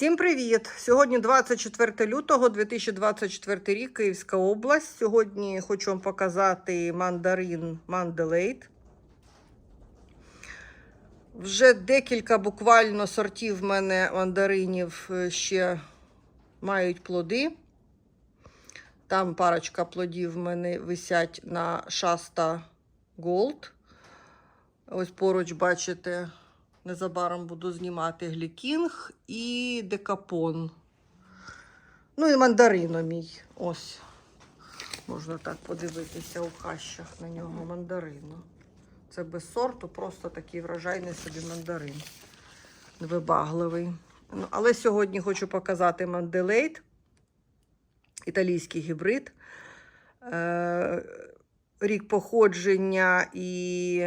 Всім привіт! Сьогодні 24 лютого 2024 рік, Київська область. Сьогодні хочу вам показати мандарин Манделейт. Вже декілька буквально сортів в мене мандаринів е, ще мають плоди. Там парочка плодів в мене висять на Шаста Голд. Ось поруч, бачите, незабаром буду знімати глікінг і декапон. Ну і мандарино мій. Ось. Можна так подивитися у хащах на нього мандарину. Це без сорту, просто такий врожайний собі мандарин. Невибагливий. Ну, але сьогодні хочу показати манделейт, італійський гібрид. Е, рік походження, і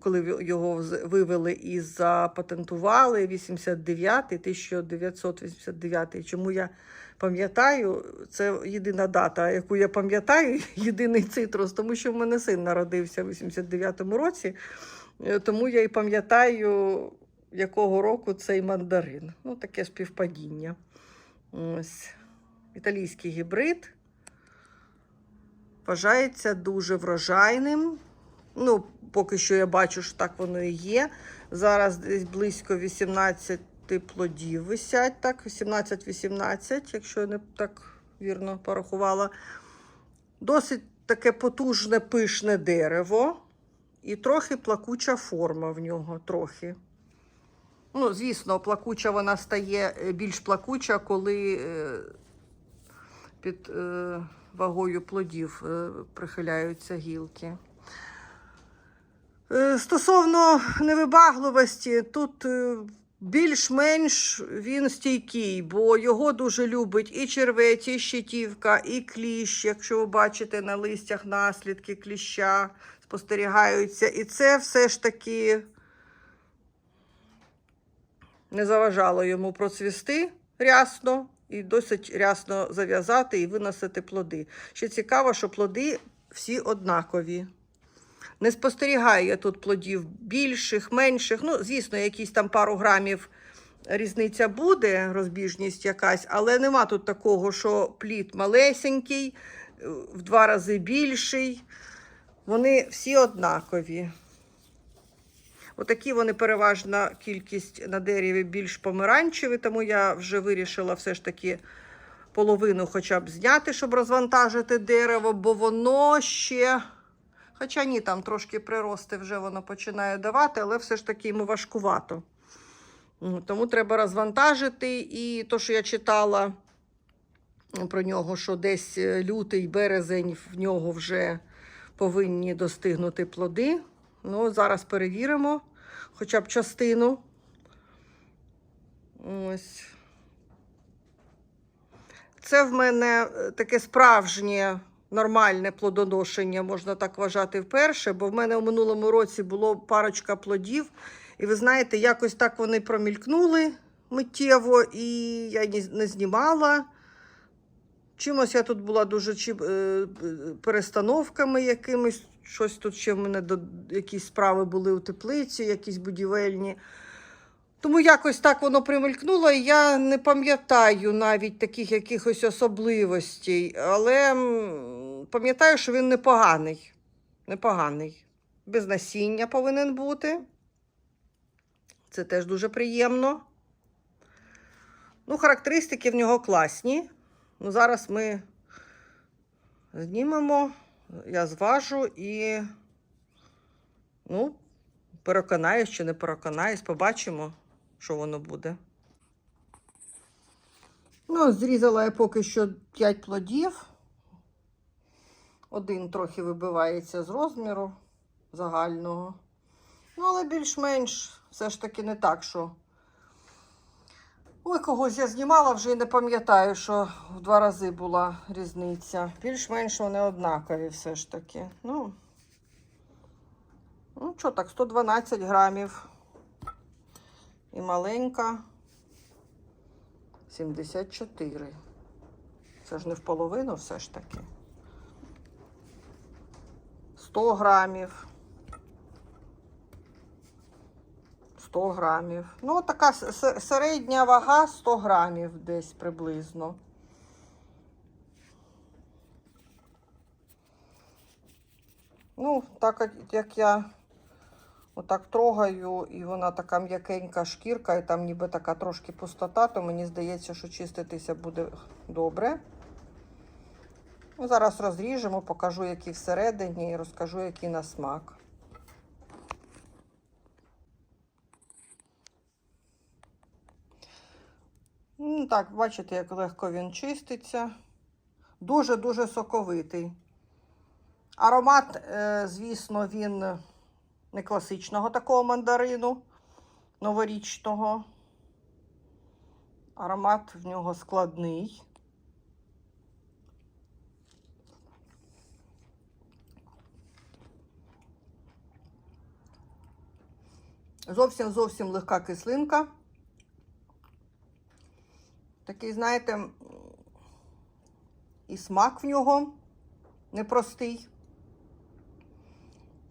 коли його вивели і запатентували 89 1989 Чому я пам'ятаю, це єдина дата, яку я пам'ятаю, єдиний цитрус, тому що в мене син народився в 89-му році, е, тому я і пам'ятаю, якого року цей мандарин. Ну, таке співпадіння. Ось. Італійський гібрид вважається дуже врожайним. Ну, поки що я бачу, що так воно і є. Зараз десь близько 18 плодів висять, так, 17-18, якщо я не так вірно порахувала. Досить таке потужне пишне дерево і трохи плакуча форма в нього. трохи. Ну, звісно, плакуча вона стає е, більш плакуча, коли е, під е, вагою плодів е, прихиляються гілки. Е, Стосовно невибагливості, тут більш-менш він стійкий, бо його дуже любить і червець, і щитівка, і кліщ. Якщо ви бачите на листях наслідки кліща спостерігаються. І це все ж таки не заважало йому процвісти рясно і досить рясно зав'язати і виносити плоди. Ще цікаво, що плоди всі однакові. Не спостерігаю я тут плодів більших, менших. Ну, звісно, якісь там пару грамів різниця буде, розбіжність якась, але нема тут такого, що плід малесенький, в два рази більший. Вони всі однакові. Отакі вони переважна кількість на дереві більш помаранчеві, тому я вже вирішила все ж таки половину хоча б зняти, щоб розвантажити дерево, бо воно ще. Хоча ні, там трошки прирости вже воно починає давати, але все ж таки йому важкувато. Тому треба розвантажити. І то, що я читала про нього, що десь е, лютий, березень в нього вже повинні достигнути плоди. Ну, зараз перевіримо хоча б частину. Ось. Це в мене е, таке справжнє нормальне плодоношення, можна так вважати, вперше, бо в мене у минулому році було парочка плодів. І ви знаєте, якось так вони промількнули миттєво, і я не знімала. Чимось я тут була дуже е, е, перестановками якимись. Щось тут ще в мене до, якісь справи були у теплиці, якісь будівельні. Тому якось так воно примелькнуло, і я не пам'ятаю навіть таких якихось особливостей. Але пам'ятаю, що він непоганий. Непоганий. Без насіння повинен бути. Це теж дуже приємно. Ну, характеристики в нього класні. Ну, зараз ми знімемо, я зважу і ну, переконаюсь чи не переконаюсь, побачимо, що воно буде. Ну, зрізала я поки що 5 плодів. Один трохи вибивається з розміру загального. Ну, але більш-менш все ж таки не так, що. Ой, когось я знімала, вже й не пам'ятаю, що в два рази була різниця. Більш-менш вони однакові все ж таки. Ну, ну що так, 112 грамів. І маленька 74. Це ж не в половину все ж таки. 100 грамів. 100 грамів. Ну, така середня вага 100 грамів десь приблизно. Ну, так як- я отак трогаю, і вона така м'якенька шкірка, і там ніби така трошки пустота, то мені здається, що чиститися буде добре. Ну, зараз розріжемо, покажу, які всередині, і розкажу, який на смак. Ну, так, бачите, як легко він чиститься. Дуже-дуже соковитий. Аромат, е, звісно, він не класичного такого мандарину новорічного. Аромат в нього складний. Зовсім зовсім легка кислинка. Такий, знаєте, і смак в нього непростий.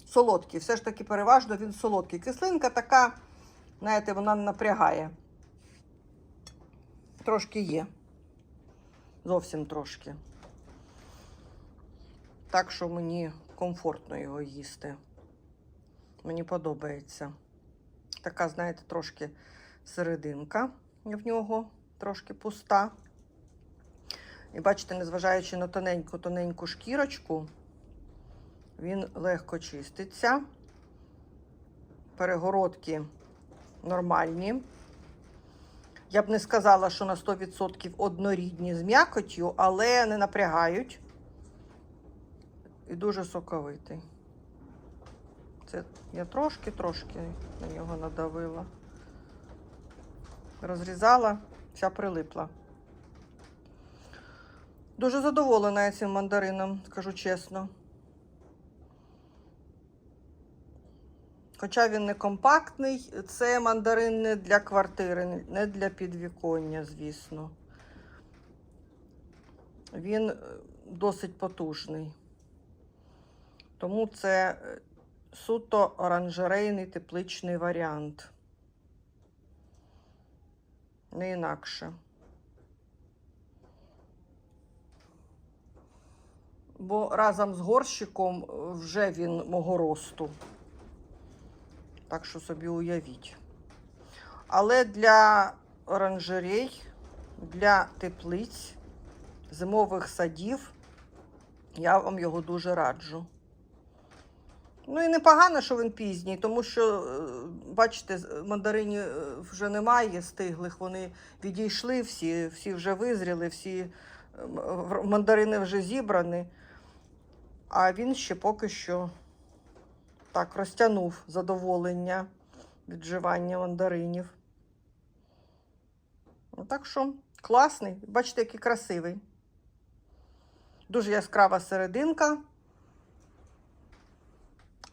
Солодкий. Все ж таки переважно він солодкий. Кислинка така, знаєте, вона напрягає. Трошки є. Зовсім трошки. Так що мені комфортно його їсти. Мені подобається. Така, знаєте, трошки серединка в нього, трошки пуста. І бачите, незважаючи на тоненьку-тоненьку шкірочку, він легко чиститься. Перегородки нормальні. Я б не сказала, що на 100% однорідні з м'якоттю, але не напрягають. І дуже соковитий. Це я трошки-трошки на нього надавила. Розрізала, вся прилипла. Дуже задоволена я цим мандарином, скажу чесно. Хоча він не компактний, це мандарин не для квартири, не для підвіконня, звісно. Він е, досить потужний. Тому це е, суто оранжерейний тепличний варіант. Не інакше. Бо разом з горщиком е, вже він мого росту. Так що собі уявіть. Але для оранжерей, для теплиць, зимових садів я вам його дуже раджу. Ну і непогано, що він пізній, тому що, е, бачите, мандаринів е, вже немає стиглих, вони відійшли всі, всі вже визріли, всі мандарини вже зібрані, а він ще поки що так розтягнув задоволення від вживання мандаринів. Ну, так що класний, бачите, який красивий. Дуже яскрава серединка.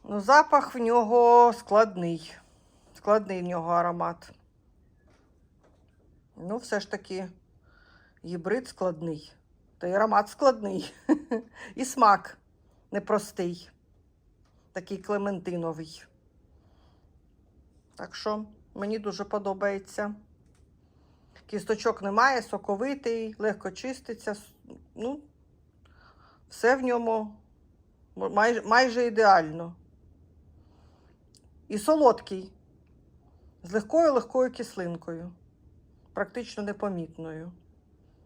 Ну, запах в нього складний. Складний в нього аромат. Ну, все ж таки, гібрид складний. Та й аромат складний. І смак непростий. Такий клементиновий. Так що мені дуже подобається. Кісточок немає, соковитий, легко чиститься. Ну, все в ньому майже, майже ідеально. І солодкий, з легкою легкою кислинкою, практично непомітною.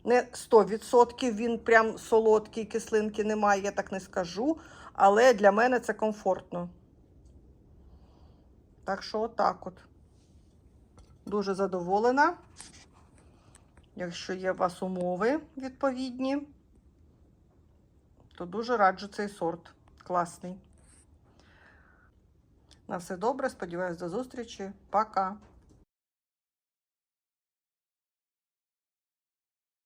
Не 100% він прям солодкий, кислинки немає, я так не скажу, але для мене це комфортно. Так що, отак от. Дуже задоволена. Якщо є у вас умови відповідні, то дуже раджу цей сорт. Класний. На все добре. Сподіваюсь, до зустрічі. Пока.